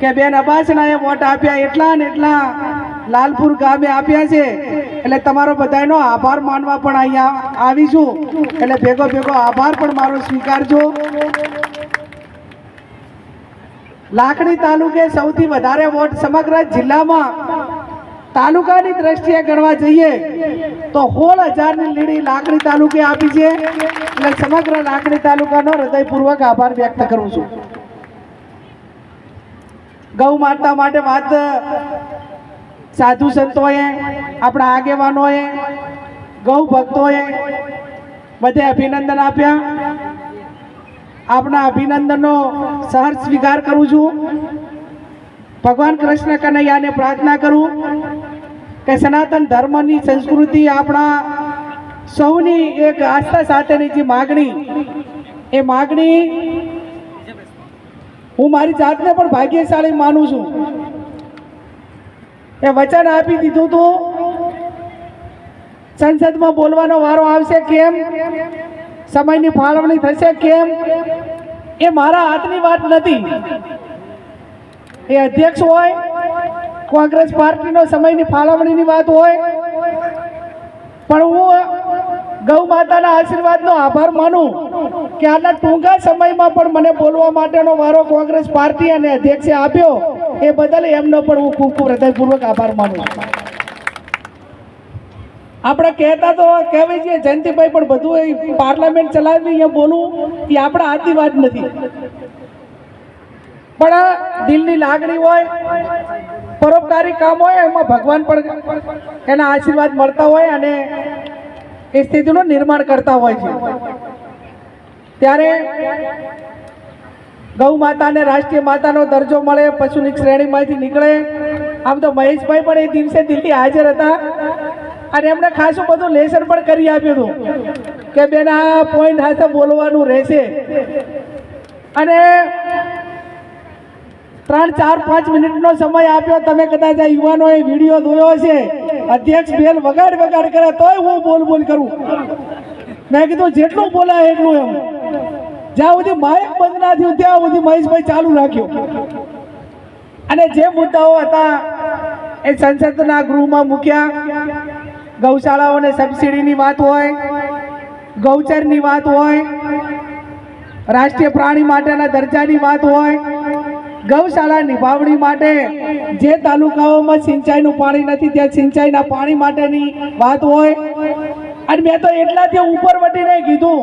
કે બેન અબાસનાએ વોટ આપ્યા એટલા ને એટલા લાલપુર ગામે આપ્યા છે. એટલે તમારો બધાનો આભાર માનવા પણ અહીંયા આવીશું એટલે ભેગો ભેગો આભાર પણ મારો સ્વીકારજો. લાખણી તાલુકે સૌથી વધારે વોટ સમગ્ર જિલ્લામાં તાલુકાની દ્રષ્ટિએ ગણવા જઈએ તો સોળ હજારની લીડી લાકડી તાલુકે આપી છે. એટલે સમગ્ર લાકડી તાલુકાનો હૃદયપૂર્વક આભાર વ્યક્ત કરું છું. ગૌ માતા માટે વાત સાધુ સંતોએ, આપણા આગેવાનોએ, ગૌ ભક્તોએ બધે અભિનંદન આપ્યા. આપણા અભિનંદનનો સહર સ્વીકાર કરું છું. ભગવાન કૃષ્ણ કનૈયાને પ્રાર્થના કરું કે સનાતન ધર્મની સંસ્કૃતિ આપણા સૌની એક આસ્થા સાથેની જે માગણી, એ માગણી હું મારી જાતને પણ ભાગ્યશાળી માનું છું. એ વચન આપી દીધું હતું સંસદમાં બોલવાનો વારો આવશે કેમ? સમયની ફાળવણી થશે કેમ? એ મારા હાથની વાત નથી. એ અધ્યક્ષ હોય, કોંગ્રેસ પાર્ટીનો સમયની ફાળવણીની વાત હોય ગૌ માતાના આશીર્વાદનો આભાર માનું કે આના ટૂંકા સમયમાં પણ મને બોલવા માટેનો વારો કોંગ્રેસ પાર્ટી અને અધ્યક્ષે આપ્યો. એ બદલ એમનો પણ હું ખૂબ ખૂબ હૃદયપૂર્વક આભાર માનું આપણે કહેતા તો કહેવાય છે, જયંતિભાઈ પણ બધું એ પાર્લામેન્ટ ચલાવી અહીંયા બોલવું એ આપણા હાથની વાત નથી. પણ દિલની લાગણી હોય, પરોપકારી કામ હોય, એમાં ભગવાન પણ એના આશીર્વાદ મળતા હોય અને એ સ્થિતિનું નિર્માણ કરતા હોય છે. ત્યારે ગૌ માતાને, રાષ્ટ્રીય માતાનો દરજ્જો મળે, પશુની શ્રેણીમાંથી નીકળે. આમ તો મહેશભાઈ પણ એ દિવસે દિલ્હી હાજર હતા અને એમણે ખાસું બધું લેસન પણ કરી આપ્યું હતું કે બેન, આ પોઈન્ટ હાથે બોલવાનું રહેશે. અને ત્રણ, ચાર, પાંચ મિનિટનો સમય આપ્યો. તમે કદાચ આ યુવાનોએ વીડિયો જોયો હશે. અધ્યક્ષ બેન વગાડ વગાડ કરે તોય હું બોલ બોલ કરું. મેં કીધું જેટલું બોલાય એટલું એમ. જ્યાં સુધી માઇક બંધ ના થયું, ત્યાં સુધી મહેશભાઈ ચાલુ રાખ્યો. અને જે મુદ્દાઓ હતા, એ સંસદના ગૃહમાં મૂક્યા. ગૌશાળાઓને સબસિડીની વાત હોય, ગૌચરની વાત હોય, રાષ્ટ્રીય પ્રાણી માટેના દરજાની વાત હોય ગૌશાળા નિભાવણી માટે જે તાલુકાઓમાં સિંચાઈનું પાણી નથી, ત્યાં સિંચાઈના પાણી માટેની વાત હોય. અને મેં તો એટલાથી ઉપર વટીને કીધું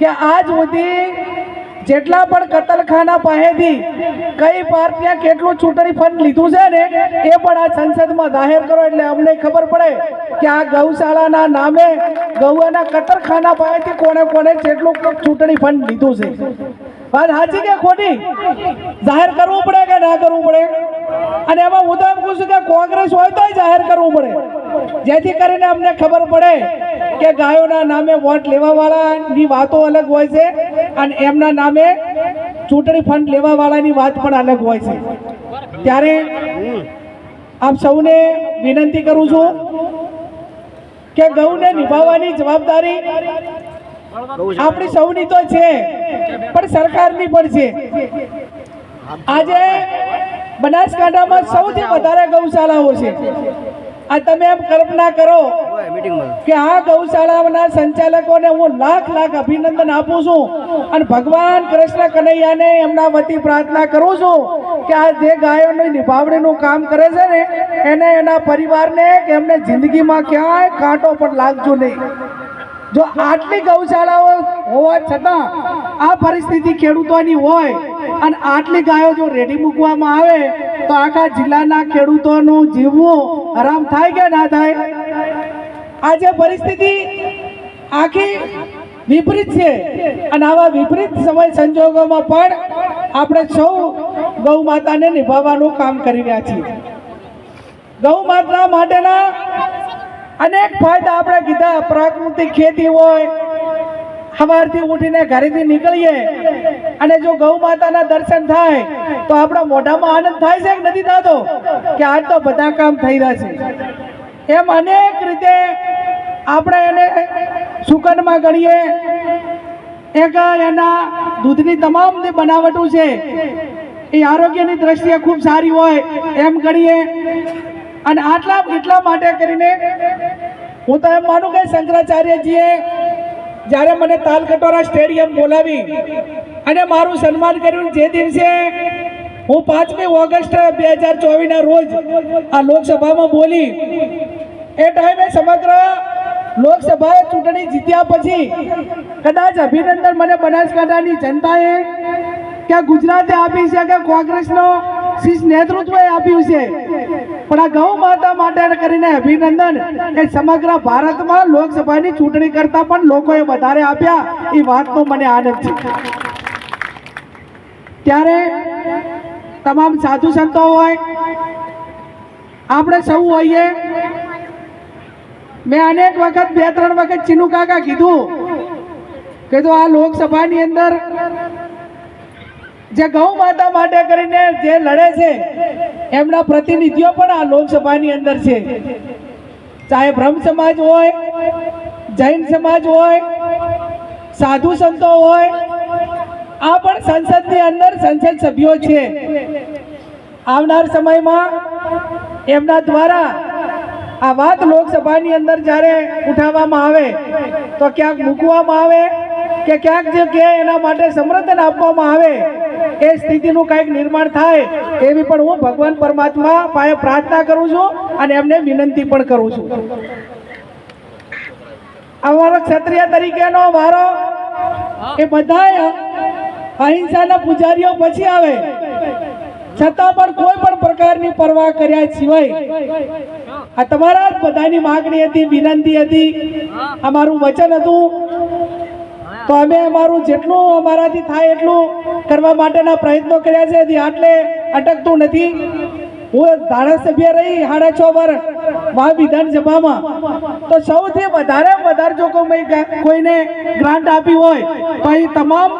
કે આજ સુધી જેટલા પણ કતલખાના પાસેથી કઈ પાર્ટીએ કેટલું ચૂંટણી ફંડ લીધું છે ને, એ પણ આ સંસદમાં જાહેર કરો એટલે અમને ખબર પડે કે આ ગૌશાળાના નામે ગૌના કતલખાના પાસેથી કોણે કોણે કેટલું ચૂંટણી ફંડ લીધું છે. વાત સાચી કે ખોટી? જાહેર કરવું પડે કે ના કરવું પડે? અને એમાં હું તો એમ કહું કે કોંગ્રેસ હોય તોય જાહેર કરવું પડે. જેથી કરીને અમને ખબર પડે કે ગાયોના નામે વોટ લેવાવાળાની વાતો અલગ હોય છે અને એમના નામે ચૂંટણી ફંડ લેવાવાળાની વાત પણ અલગ હોય છે. ત્યારે આપ સૌને વિનંતી કરું છું કે ગૌને નિભાવવાની જવાબદારી આપણી સૌની તો છે, પણ સરકારની પણ છે. આજે બનાસકાંઠામાં સૌથી વધારે ગૌશાળાઓ છે. આ તમે એમ કલ્પના કરો કે આ ગૌશાળાના સંચાલકોને હું લાખ લાખ અભિનંદન આપું છું અને ભગવાન કૃષ્ણ કનૈયાને એમના વતી પ્રાર્થના કરું છું કે આ જે ગાયોની નિભાવણીનું કામ કરે છે ને, એને એના પરિવારને કે એમને જિંદગીમાં ક્યાંય કાંટો પણ લાગજો નહીં. જો આટલી ગૌશાળાઓ હોવા છતાં આ પરિસ્થિતિ ખેડૂતોની હોય અને આટલી ગાયો જો રેડી મૂકવામાં આવે, તો આખા જિલ્લાના ખેડૂતોનું જીવવું હરામ થાય કે ના થાય? આ જે પરિસ્થિતિ આખી વિપરીત છે અને આવા વિપરીત સમય સંજોગોમાં પણ આપણે સૌ ગૌ માતાને નિભાવવાનું કામ કરી રહ્યા છીએ. ગૌ માતા માટેના અનેક ફાયદા આપણે કીધા, પ્રાકૃતિક ખેતી હોય, સવારથી ઉઠીને ઘરેથી નીકળીએ અને જો ગૌ માતાના દર્શન થાય, તો આપણા મોઢામાં આનંદ થાય છે કે નથી થતો? કે આજ તો બધા કામ થઈ રહ્યા છે. એમ અનેક રીતે આપણે એને સુકનમાં ગણીએ. એકા એના દૂધની તમામ જે બનાવટો છે, એ આરોગ્યની દ્રષ્ટિએ ખૂબ સારી હોય, એમ ગણીએ. અને આટલા એટલા માટે કરીને હું તો એમ માનું કે શંકરાચાર્યજીએ જ્યારે મને તાલકટોરા સ્ટેડિયમ બોલાવી અને મારું સન્માન કર્યું, જે દિવસે હું પાંચમી ઓગસ્ટ બે હજાર ચોવીસના રોજ આ લોકસભામાં બોલી, એ ટાઈમે સમગ્ર લોકસભાએ ચૂંટણી જીત્યા પછી કદાચ અભિનંદન મને બનાસકાંઠાની જનતાએ, કે ગુજરાતે આપી છે કે કોંગ્રેસનો શીર્ષ નેતૃત્વએ આપ્યું છે. પણ આ ગૌ માતા માટે કરીને અભિનંદન કે સમગ્ર ભારતમાં લોકસભાની ચૂંટણી કરતા પણ લોકોએ વધારે આપ્યા. એ વાતનો મને આનંદ છે. ત્યારે તમામ સાધુ સંતો હોય, આપણે સૌ હોઈએ. મેં અનેક વખત બે ત્રણ વખત ચીનુ કાકા કીધું કે તો આ લોકસભાની અંદર જે ગૌ માતા માટે કરીને જે લડે છે, એમના પ્રતિનિધિઓ પણ આ લોકસભાની અંદર છે. ચાહે બ્રહ્મ સમાજ હોય, જૈન સમાજ હોય, સાધુ સંતો હોય, આ પણ સંસદની અંદર સંસદ સભ્યો છે. આવનાર સમયમાં એમના દ્વારા આ વાત લોકસભાની અંદર જ્યારે ઉઠાવવામાં આવે, તો ક્યાંક મૂકવામાં આવે કે ક્યાંક જે કે એના માટે સમર્થન આપવામાં આવે એ સ્થિતિનું કંઈક નિર્માણ થાય, એવી પણ હું ભગવાન પરમાત્મા પાસે પ્રાર્થના કરું છું અને એમને વિનંતી પણ કરું છું. અમારો ક્ષત્રિય તરીકેનો વારો એ બધા અહિંસાના પૂજારીઓ પછી આવે. છતાં પણ કોઈ પણ પ્રકારની પરવા કર્યા સિવાય આ તમારા જ બધાની માગણી હતી, વિનંતી હતી. અમારું વચન હતું. તો અમે અમારું જેટલું અમારાથી થાય એટલું કરવા માટેના પ્રયત્નો કર્યા છે. હજી આટલે અટકતું નથી. હું ધારાસભ્ય રહી સાડા છ વર્ષ મહા વિધાનસભામાં. તો સૌથી વધારે વધારે જો કોઈ કોઈને ગ્રાન્ટ આપી હોય તો અહીં તમામ